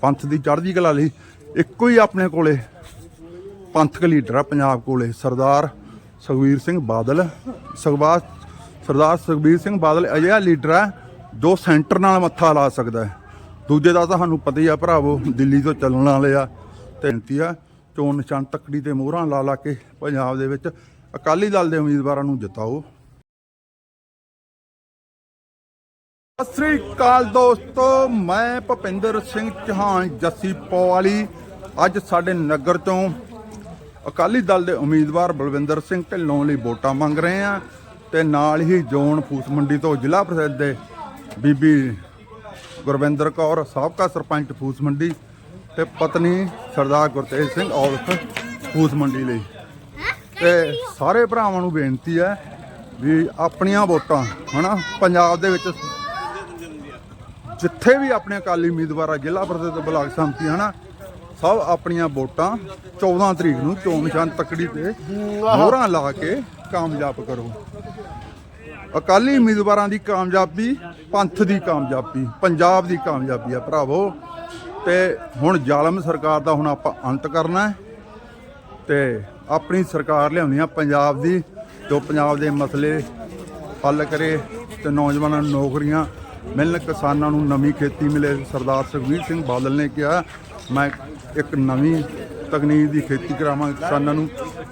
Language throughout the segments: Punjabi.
ਪੰਥ ਦੀ ਚੜ੍ਹਦੀ ਕਲਾ ਲਈ ਇੱਕੋ ਹੀ ਆਪਣੇ ਕੋਲੇ ਪੰਥਕ ਲੀਡਰ ਆ ਪੰਜਾਬ ਕੋਲੇ, ਸਰਦਾਰ ਸੁਖਬੀਰ ਸਿੰਘ ਬਾਦਲ। ਸੁਖਬਾਸ ਸਰਦਾਰ ਸੁਖਬੀਰ ਸਿੰਘ ਬਾਦਲ ਅਜਿਹਾ ਲੀਡਰ ਹੈ ਜੋ ਸੈਂਟਰ ਨਾਲ ਮੱਥਾ ਲਾ ਸਕਦਾ ਹੈ। ਦੂਜੇ ਦਾ ਤਾਂ ਸਾਨੂੰ ਪਤਾ ਹੀ ਆ ਭਰਾਵੋ, ਦਿੱਲੀ ਤੋਂ ਚੱਲਣ ਵਾਲੇ ਆ ਤੇ ਆ, ਚੋਣ ਨਿਸ਼ਾਨ ਤੱਕੜੀ ਤੇ ਮੋਹਰਾਂ ਲਾ ਲਾ ਕੇ ਪੰਜਾਬ ਦੇ ਵਿੱਚ ਅਕਾਲੀ ਦਲ ਦੇ ਉਮੀਦਵਾਰਾਂ ਨੂੰ ਜਿਤਾਓ। ਸਤਿ ਸ੍ਰੀ ਅਕਾਲ ਦੋਸਤੋ, ਮੈਂ ਭਪਿੰਦਰ ਸਿੰਘ ਚੌਹਾਨ, ਜੱਸੀ ਪੋਵਾਲੀ। ਅੱਜ ਸਾਡੇ ਨਗਰ ਤੋਂ ਅਕਾਲੀ ਦਲ ਦੇ ਉਮੀਦਵਾਰ ਬਲਵਿੰਦਰ ਸਿੰਘ ਢਿੱਲੋਂ ਲਈ ਵੋਟਾਂ ਮੰਗ ਰਹੇ ਆ ਤੇ ਨਾਲ ਹੀ ਜੋਨ ਫੂਸ ਮੰਡੀ ਤੋਂ ਜ਼ਿਲ੍ਹਾ ਪ੍ਰਸ਼ਦ ਦੇ ਬੀਬੀ ਗੁਰਵਿੰਦਰ ਕੌਰ, ਸਾਬਕਾ ਸਰਪੰਚ ਫੂਸ ਮੰਡੀ ਤੇ ਪਤਨੀ ਸਰਦਾਰ ਗੁਰਤੇਜ ਸਿੰਘ ਔਲਖ ਫੂਸ ਮੰਡੀ ਲਈ। ਤੇ ਸਾਰੇ ਭਰਾਵਾਂ ਨੂੰ ਬੇਨਤੀ ਹੈ ਵੀ ਆਪਣੀਆਂ ਵੋਟਾਂ, ਹਨਾ, ਪੰਜਾਬ ਦੇ ਵਿੱਚ ਜਿੱਥੇ ਵੀ ਆਪਣੇ ਅਕਾਲੀ ਉਮੀਦਵਾਰ ਆ ਜ਼ਿਲ੍ਹਾ ਪ੍ਰਧਾਨ ਬਲਾਕ ਸੰਮਤੀ ਹਨਾ? ਸਭ ਆਪਣੀਆਂ ਵੋਟਾਂ 14 ਤਰੀਕ ਨੂੰ ਚੋਣ ਨਿਸ਼ਾਨ ਤੱਕੜੀ ਤੇ ਮੋਹਰਾਂ ਲਾ ਕੇ ਕਾਮਯਾਬ ਕਰੋ। ਅਕਾਲੀ ਉਮੀਦਵਾਰਾਂ ਦੀ ਕਾਮਯਾਬੀ ਪੰਥ ਦੀ ਕਾਮਯਾਬੀ ਪੰਜਾਬ ਦੀ ਕਾਮਯਾਬੀ ਆ ਭਰਾਵੋ। ਤੇ ਹੁਣ ਜ਼ਾਲਮ ਸਰਕਾਰ ਦਾ ਹੁਣ ਆਪਾਂ ਅੰਤ ਕਰਨਾ ਹੈ। ਤੇ ਆਪਣੀ ਸਰਕਾਰ ਲਿਆਉਣੀ ਆ ਪੰਜਾਬ ਦੀ ਜੋ ਪੰਜਾਬ ਦੇ ਮਸਲੇ ਹੱਲ ਕਰੇ ਤੇ ਨੌਜਵਾਨਾਂ ਨੂੰ ਨੌਕਰੀਆਂ ਮਿਲਣ ਕਿਸਾਨਾਂ ਨੂੰ ਨਵੀਂ ਖੇਤੀ ਮਿਲੇ। ਸਰਦਾਰ ਸੁਖਬੀਰ ਸਿੰਘ ਬਾਦਲ ਨੇ ਕਿਹਾ, ਮੈਂ ਇੱਕ ਨਵੀਂ ਤਕਨੀਕ ਦੀ ਖੇਤੀ ਕਰਾਵਾਂ ਕਿਸਾਨਾਂ ਨੂੰ,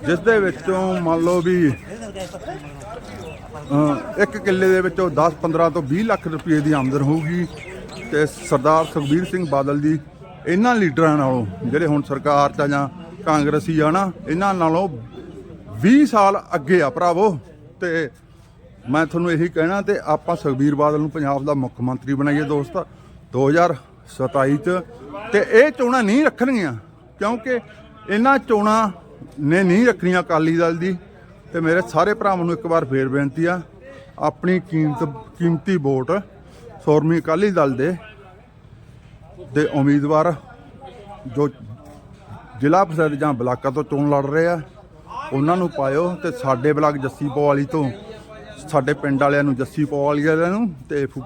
ਜਿਸ ਦੇ ਵਿੱਚੋਂ ਮੰਨ ਲਓ ਵੀ ਇੱਕ ਕਿੱਲੇ ਦੇ ਵਿੱਚੋਂ 10 15 ਤੋਂ 20 ਲੱਖ ਰੁਪਏ ਦੀ ਆਮਦਨ ਹੋਊਗੀ। ਤੇ ਸਰਦਾਰ ਸੁਖਬੀਰ ਸਿੰਘ ਬਾਦਲ ਦੀ ਇਹਨਾਂ ਲੀਡਰਾਂ ਨਾਲੋਂ, ਜਿਹੜੇ ਹੁਣ ਸਰਕਾਰ 'ਚ ਆ ਜਾਂ ਕਾਂਗਰਸੀ ਆ ਨਾ, ਇਹਨਾਂ ਨਾਲੋਂ 20 ਸਾਲ ਅੱਗੇ ਆ ਭਰਾਵੋ। ਤੇ ਮੈਂ ਤੁਹਾਨੂੰ ਇਹੀ ਕਹਿਣਾ ਤੇ ਆਪਾਂ ਸੁਖਬੀਰ ਬਾਦਲ ਨੂੰ ਪੰਜਾਬ ਦਾ ਮੁੱਖ ਮੰਤਰੀ ਬਣਾਈਏ ਦੋਸਤ 2027 ਚ। ਤੇ ਇਹ ਚੋਣਾਂ ਨਹੀਂ ਰੱਖਣਗੀਆਂ, ਕਿਉਂਕਿ ਇਹਨਾਂ ਚੋਣਾਂ ਨੇ ਨਹੀਂ ਰੱਖਣੀਆਂ ਅਕਾਲੀ ਦਲ ਦੀ। ਤੇ ਮੇਰੇ ਸਾਰੇ ਭਰਾਵਾਂ ਨੂੰ ਇੱਕ ਵਾਰ ਫੇਰ ਬੇਨਤੀ ਆ, ਆਪਣੀ ਕੀਮਤ, ਕੀਮਤੀ ਵੋਟ ਸੌਰਮੀ ਅਕਾਲੀ ਦਲ ਦੇ ਦੇ ਉਮੀਦਵਾਰ ਜੋ ਜ਼ਿਲ੍ਹਾ ਪ੍ਰੀਸ਼ਦ ਜਾਂ ਬਲਾਕਾਂ ਤੋਂ ਚੋਣ ਲੜ ਰਹੇ ਆ, ਉਹਨਾਂ ਨੂੰ ਪਾਇਓ ਤੇ ਸਾਡੇ ਬਲਾਕ ਜੱਸੀ ਪਵਾਲੀ ਤੋਂ ਸਾਡੇ ਪਿੰਡ ਵਾਲਿਆਂ ਨੂੰ ਜੱਸੀ ਪਵਾਲੀ ਵਾਲਿਆਂ ਨੂੰ ਤੇ ਫੁ-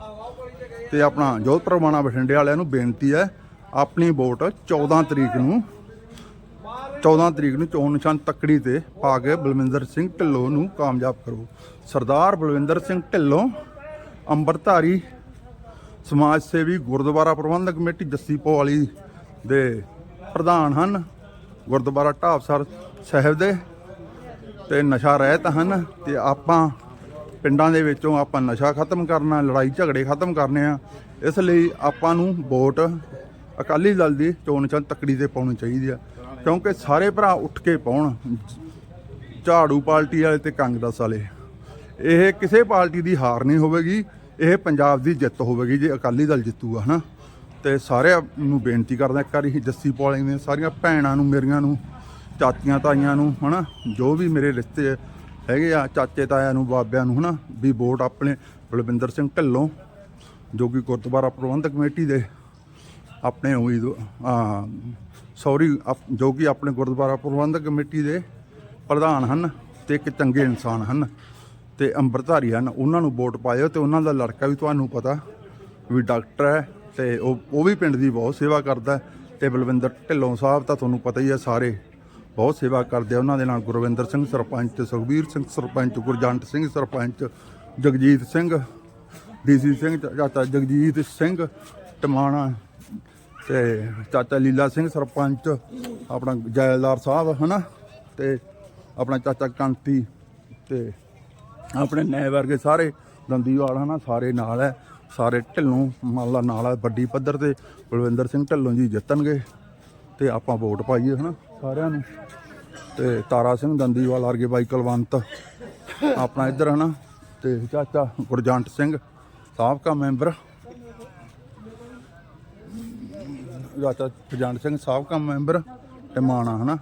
ਤੇ ਆਪਣਾ ਜੋਧਪੁਰ ਮਾਣਾ ਬਠਿੰਡੇ ਵਾਲਿਆਂ ਨੂੰ ਬੇਨਤੀ ਹੈ, ਆਪਣੀ ਵੋਟ 14 ਤਰੀਕ ਨੂੰ 14 ਤਰੀਕ ਨੂੰ ਚੋਣ ਨਿਸ਼ਾਨ ਤੱਕੜੀ ਤੇ ਪਾ ਕੇ ਬਲਵਿੰਦਰ ਸਿੰਘ ਢਿੱਲੋਂ ਨੂੰ ਕਾਮਯਾਬ ਕਰੋ। ਸਰਦਾਰ ਬਲਵਿੰਦਰ ਸਿੰਘ ਢਿੱਲੋਂ, ਅੰਮ੍ਰਿਤਧਾਰੀ ਸਮਾਜ ਸੇਵੀ ਗੁਰਦੁਆਰਾ ਪ੍ਰਬੰਧਕ ਕਮੇਟੀ ਜੱਸੀ ਪੋਵਾਲੀ ਦੇ ਪ੍ਰਧਾਨ ਹਨ, ਗੁਰਦੁਆਰਾ ਢਾਬਸਰ ਸਾਹਿਬ ਦੇ ਤੇ ਨਸ਼ਾ ਰਹਿਤ ਹਨ ਤੇ ਆਪਾਂ ਪਿੰਡਾਂ ਦੇ ਵਿੱਚੋਂ ਆਪਾਂ ਨਸ਼ਾ ਖਤਮ ਕਰਨਾ, ਲੜਾਈ ਝਗੜੇ ਖਤਮ ਕਰਨੇ ਆ, ਇਸ ਲਈ ਆਪਾਂ ਨੂੰ ਵੋਟ ਅਕਾਲੀ ਦਲ ਦੀ ਚੋਣ ਚੰਨ ਤਕੜੀ ਤੇ ਪਾਉਣੀ ਚਾਹੀਦੀ ਆ। ਕਿਉਂਕਿ ਸਾਰੇ ਭਰਾ ਉੱਠ ਕੇ ਪਾਉਣ, ਝਾੜੂ ਪਾਰਟੀ ਵਾਲੇ ਤੇ ਕਾਂਗਰਸ ਵਾਲੇ। ਇਹ ਕਿਸੇ ਪਾਰਟੀ ਦੀ ਹਾਰ ਨਹੀਂ ਹੋਵੇਗੀ, ਇਹ ਪੰਜਾਬ ਦੀ ਜਿੱਤ ਹੋਵੇਗੀ ਜੇ ਅਕਾਲੀ ਦਲ ਜਿੱਤੂਗਾ, ਹਨਾ? ਤੇ ਸਾਰਿਆਂ ਨੂੰ ਬੇਨਤੀ ਕਰਦਾ ਇੱਕ ਵਾਰੀ, ਜੱਸੀ ਪੌਲੀ ਦੀਆਂ ਸਾਰੀਆਂ ਭੈਣਾਂ ਨੂੰ, ਮੇਰੀਆਂ ਨੂੰ, ਚਾਚੀਆਂ ਤਾਈਆਂ ਨੂੰ, ਹਨਾ? ਜੋ ਵੀ ਮੇਰੇ ਰਿਸ਼ਤੇ ਹੈਗੇ ਆ ਚਾਚੇ ਤਾਇਆਂ ਨੂੰ, ਬਾਬਿਆਂ ਨੂੰ ਹਨਾ, ਵੀ ਵੋਟ ਆਪਣੇ ਬਲਵਿੰਦਰ ਸਿੰਘ ਢਿੱਲੋਂ, ਜੋ ਕਿ ਗੁਰਦੁਆਰਾ ਪ੍ਰਬੰਧਕ ਕਮੇਟੀ ਦੇ ਆਪਣੇ ਉਮੀਦ ਆ ਸੌਰੀ ਜੋ ਕਿ ਆਪਣੇ ਗੁਰਦੁਆਰਾ ਪ੍ਰਬੰਧਕ ਕਮੇਟੀ ਦੇ ਪ੍ਰਧਾਨ ਹਨ ਤੇ ਇੱਕ ਚੰਗੇ ਇਨਸਾਨ ਹਨ ਤੇ ਅੰਮ੍ਰਿਤਧਾਰੀ ਹਨ, ਉਹਨਾਂ ਨੂੰ ਵੋਟ ਪਾਇਓ ਤੇ ਉਹਨਾਂ ਦਾ ਲੜਕਾ ਵੀ ਤੁਹਾਨੂੰ ਪਤਾ ਵੀ ਡਾਕਟਰ ਹੈ ਤੇ ਉਹ ਉਹ ਵੀ ਪਿੰਡ ਦੀ ਬਹੁਤ ਸੇਵਾ ਕਰਦਾ ਹੈ ਤੇ ਬਲਵਿੰਦਰ ਢਿੱਲੋਂ ਸਾਹਿਬ ਤਾਂ ਤੁਹਾਨੂੰ ਪਤਾ ਹੀ ਹੈ ਸਾਰੇ ਬਹੁਤ ਸੇਵਾ ਕਰਦੇ ਆ ਉਹਨਾਂ ਦੇ ਨਾਲ, ਗੁਰਵਿੰਦਰ ਸਿੰਘ ਸਰਪੰਚ, ਸੁਖਬੀਰ ਸਿੰਘ ਸਰਪੰਚ, ਗੁਰਜੰਟ ਸਿੰਘ ਸਰਪੰਚ, ਜਗਜੀਤ ਸਿੰਘ, ਡੀਸੀ ਸਿੰਘ ਚਾ- ਚਾਚਾ ਜਗਜੀਤ ਸਿੰਘ, ਟਮਾਣਾ ਤੇ ਚਾਚਾ ਲੀਲਾ ਸਿੰਘ ਸਰਪੰਚ, ਆਪਣਾ ਜੈਲਦਾਰ ਸਾਹਿਬ, ਹਨਾ? ਤੇ ਆਪਣਾ ਚਾਚਾ ਕੰਤੀ ਤੇ ਆਪਣੇ ਨੈ ਵਰਗੇ ਸਾਰੇ ਦੰਦੀਵਾਲ, ਹਨਾ? ਸਾਰੇ ਨਾਲ ਹੈ, ਸਾਰੇ ਢਿੱਲੋਂ ਮਾਲਾ ਨਾਲ ਹੈ, ਵੱਡੀ ਪੱਧਰ ਤੇ ਬਲਵਿੰਦਰ ਸਿੰਘ ਢਿੱਲੋਂ ਜੀ ਜਿੱਤਣਗੇ ਤੇ ਆਪਾਂ ਵੋਟ ਪਾਈਏ, ਹਨਾ? ਸਾਰਿਆਂ ਨੂੰ। ਤੇ ਤਾਰਾ ਸਿੰਘ ਦੰਦੀਵਾਲ ਵਰਗੇ ਬਾਈ ਕੁਲਵੰਤ, ਆਪਣਾ ਇੱਧਰ ਹਨਾ। ਤੇ ਚਾਚਾ ਗੁਰਜੰਟ ਸਿੰਘ, ਸਾਬਕਾ ਮੈਂਬਰ। ਚਾਚਾ ਗੁਰਜੰਟ ਸਿੰਘ, ਸਾਬਕਾ ਮੈਂਬਰ ਟਮਾਣਾ ਹਨਾ।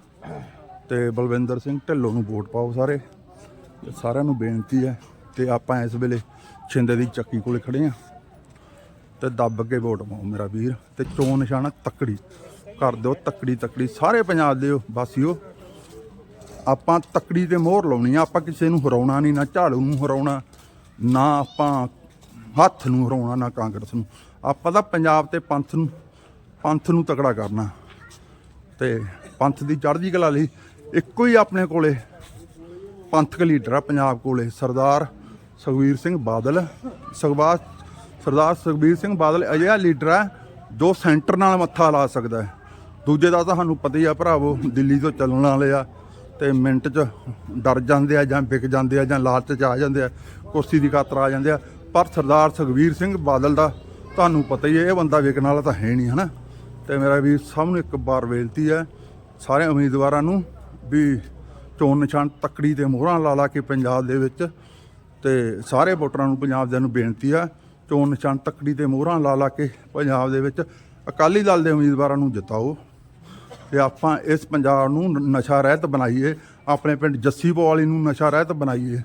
ਤੇ ਬਲਵਿੰਦਰ ਸਿੰਘ ਢਿੱਲੋਂ ਨੂੰ ਵੋਟ ਪਾਓ ਸਾਰੇ। ਸਾਰਿਆਂ ਨੂੰ ਬੇਨਤੀ ਹੈ ਤੇ ਆਪਾਂ ਇਸ ਵੇਲੇ ਛਿੰਦੇ ਦੀ ਚੱਕੀ ਕੋਲੇ ਖੜੇ ਆ ਤੇ ਦੱਬ ਕੇ ਵੋਟ ਪਾਓ ਮੇਰਾ ਵੀਰ। ਤੇ ਚੋਣ ਨਿਸ਼ਾਨਾ ਤੱਕੜੀ। ਕਰ ਦਿਓ ਤੱਕੜੀ ਤਕੜੀ, ਸਾਰੇ ਪੰਜਾਬ ਦੇ ਵਾਸੀਓ। ਆਪਾਂ ਤੱਕੜੀ ਤੇ ਮੋਹਰ ਲਾਉਣੀ ਆ, ਆਪਾਂ ਕਿਸੇ ਨੂੰ ਹਰਾਉਣਾ ਨਹੀਂ, ਨਾ ਝਾੜੂ ਨੂੰ ਹਰਾਉਣਾ, ਨਾ ਆਪਾਂ ਹੱਥ ਨੂੰ ਹਰਾਉਣਾ, ਨਾ ਕਾਂਗਰਸ ਨੂੰ। ਆਪਾਂ ਤਾਂ ਪੰਜਾਬ ਤੇ ਪੰਥ ਨੂੰ ਪੰਥ ਨੂੰ ਤਕੜਾ ਕਰਨਾ। ਤੇ ਪੰਥ ਦੀ ਚੜ੍ਹਦੀ ਕਲਾ ਲਈ ਇੱਕੋ ਹੀ ਆਪਣੇ ਕੋਲੇ ਪੰਥਕ ਲੀਡਰ ਆ ਪੰਜਾਬ ਕੋਲੇ, ਸਰਦਾਰ ਸੁਖਬੀਰ ਸਿੰਘ ਬਾਦਲ। ਸੁਖਬਾਸ ਸਰਦਾਰ ਸੁਖਬੀਰ ਸਿੰਘ ਬਾਦਲ ਅਜਿਹਾ ਲੀਡਰ ਹੈ ਜੋ ਸੈਂਟਰ ਨਾਲ ਮੱਥਾ ਲਾ ਸਕਦਾ ਹੈ। ਦੂਜੇ ਦਾ ਤਾਂ ਸਾਨੂੰ ਪਤਾ ਹੀ ਆ ਭਰਾਵੋ, ਦਿੱਲੀ ਤੋਂ ਚੱਲਣ ਵਾਲੇ ਆ ਤੇ ਮਿੰਟ 'ਚ ਡਰ ਜਾਂਦੇ ਆ ਜਾਂ ਵਿਕ ਜਾਂਦੇ ਆ ਜਾਂ ਲਾਲਚ 'ਚ ਆ ਜਾਂਦੇ ਆ, ਕੁਰਸੀ ਦੀ ਖਾਤਰ ਆ ਜਾਂਦੇ ਆ। ਪਰ ਸਰਦਾਰ ਸੁਖਬੀਰ ਸਿੰਘ ਬਾਦਲ ਦਾ ਤੁਹਾਨੂੰ ਪਤਾ ਹੀ ਹੈ ਇਹ ਬੰਦਾ ਵਿਕਣ ਵਾਲਾ ਤਾਂ ਹੈ ਨਹੀਂ ਹਨਾ? ਤੇ ਮੇਰਾ ਵੀ ਸਭ ਨੂੰ ਇੱਕ ਵਾਰ ਬੇਨਤੀ ਹੈ ਸਾਰੇ ਉਮੀਦਵਾਰਾਂ ਨੂੰ ਵੀ ਚੋਣ ਨਿਸ਼ਾਨ ਤੱਕੜੀ ਤੇ ਮੋਹਰਾਂ ਲਾ ਲਾ ਕੇ ਪੰਜਾਬ ਦੇ ਵਿੱਚ ਤੇ ਸਾਰੇ ਵੋਟਰਾਂ ਨੂੰ, ਪੰਜਾਬ ਦੇ ਨੂੰ ਬੇਨਤੀ ਆ, ਚੋਣ ਨਿਸ਼ਾਨ ਤੱਕੜੀ ਤੇ ਮੋਹਰਾਂ ਲਾ ਲਾ ਕੇ ਪੰਜਾਬ ਦੇ ਵਿੱਚ ਅਕਾਲੀ ਦਲ ਦੇ ਉਮੀਦਵਾਰਾਂ ਨੂੰ ਜਿਤਾਓ। ਤੇ ਆਪਾਂ ਇਸ ਪੰਜਾਬ ਨੂੰ ਨ- ਨਸ਼ਾ ਰਹਿਤ ਬਣਾਈਏ, ਆਪਣੇ ਪਿੰਡ ਜੱਸੀ ਪਵਾਲੀ ਨੂੰ ਨਸ਼ਾ ਰਹਿਤ ਬਣਾਈਏ,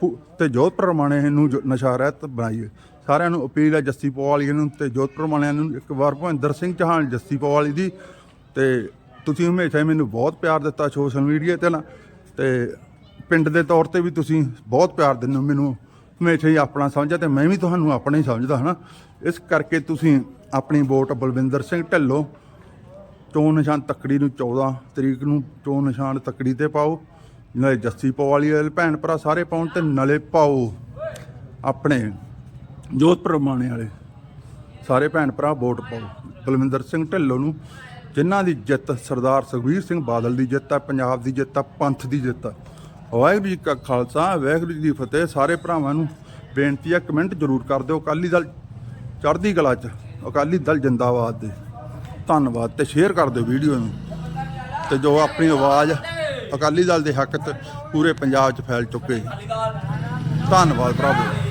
ਪੁ- ਤੇ ਜੋਧਪੁਰ ਮਾਣੇ ਨੂੰ ਜੋ- ਨਸ਼ਾ ਰਹਿਤ ਬਣਾਈਏ। ਸਾਰਿਆਂ ਨੂੰ ਅਪੀਲ ਹੈ ਜੱਸੀ ਪਵਾਲੀ ਨੂੰ ਤੇ ਜੋਤ ਮਾਣਿਆਂ ਨੂੰ ਇੱਕ ਵਾਰ ਭਵਿੰਦਰ ਸਿੰਘ ਚੌਹਾਨ, ਜੱਸੀ ਪਵਾਲੀ ਦੀ। ਤੇ ਤੁਸੀਂ ਹਮੇਸ਼ਾ ਹੀ ਮੈਨੂੰ ਬਹੁਤ ਪਿਆਰ ਦਿੱਤਾ ਸੋਸ਼ਲ ਮੀਡੀਆ ਤੇ ਨਾ, ਤੇ ਪਿੰਡ ਦੇ ਤੌਰ ਤੇ ਵੀ ਤੁਸੀਂ ਬਹੁਤ ਪਿਆਰ ਦਿੰਦੇ ਹੋ ਮੈਨੂੰ। ਹਮੇਸ਼ਾ ਹੀ ਆਪਣਾ ਸਮਝਿਆ ਤੇ ਮੈਂ ਵੀ ਤੁਹਾਨੂੰ ਆਪਣਾ ਹੀ ਸਮਝਦਾ, ਹਨਾ? ਇਸ ਕਰਕੇ ਤੁਸੀਂ ਆਪਣੀ ਵੋਟ ਬਲਵਿੰਦਰ ਸਿੰਘ ਢੱਲੋਂ ਚੋਣ ਨਿਸ਼ਾਨ ਤੱਕੜੀ ਨੂੰ 14 ਤਰੀਕ ਨੂੰ ਚੋਣ ਨਿਸ਼ਾਨ ਤੱਕੜੀ ਤੇ ਪਾਓ, ਨਾਲੇ ਜੱਸੀ ਪਵਾਲੀ ਵਾਲੇ ਭੈਣ ਭਰਾ ਸਾਰੇ ਪਾਉਣ ਤੇ ਨਾਲੇ ਪਾਓ ਆਪਣੇ ਜੋਧਪੁਰ ਮਾਣੇ ਵਾਲੇ। ਸਾਰੇ ਭੈਣ ਭਰਾ ਵੋਟ ਪਾਓ। ਬਲਵਿੰਦਰ ਸਿੰਘ ਢਿੱਲੋਂ ਨੂੰ, ਜਿਨ੍ਹਾਂ ਦੀ ਜਿੱਤ ਸਰਦਾਰ ਸੁਖਬੀਰ ਸਿੰਘ ਬਾਦਲ ਦੀ ਜਿੱਤ ਹੈ ਪੰਜਾਬ ਦੀ ਜਿੱਤ ਹੈ ਪੰਥ ਦੀ ਜਿੱਤ ਹੈ ਵਾਹਿਗੁਰੂ ਜੀ ਕਾ ਖਾਲਸਾ, ਵਾਹਿਗੁਰੂ ਜੀ ਦੀ ਫਤਿਹ। ਸਾਰੇ ਭਰਾਵਾਂ ਨੂੰ ਬੇਨਤੀ ਹੈ ਕਮੈਂਟ ਜ਼ਰੂਰ ਕਰ ਦਿਓ। ਅਕਾਲੀ ਦਲ ਚੜ੍ਹਦੀ ਕਲਾ 'ਚ, ਅਕਾਲੀ ਦਲ ਜਿੰਦਾਬਾਦ ਦੇ। ਧੰਨਵਾਦ ਤੇ ਸ਼ੇਅਰ ਕਰ ਦਿਓ ਵੀਡੀਓ ਨੂੰ। ਤੇ ਜੋ ਆਪਣੀ ਆਵਾਜ਼ ਅਕਾਲੀ ਦਲ ਦੇ ਹੱਕ 'ਚ ਪੂਰੇ ਪੰਜਾਬ 'ਚ ਫੈਲ ਚੁੱਕੇ। ਧੰਨਵਾਦ ਭਰਾਵੋ।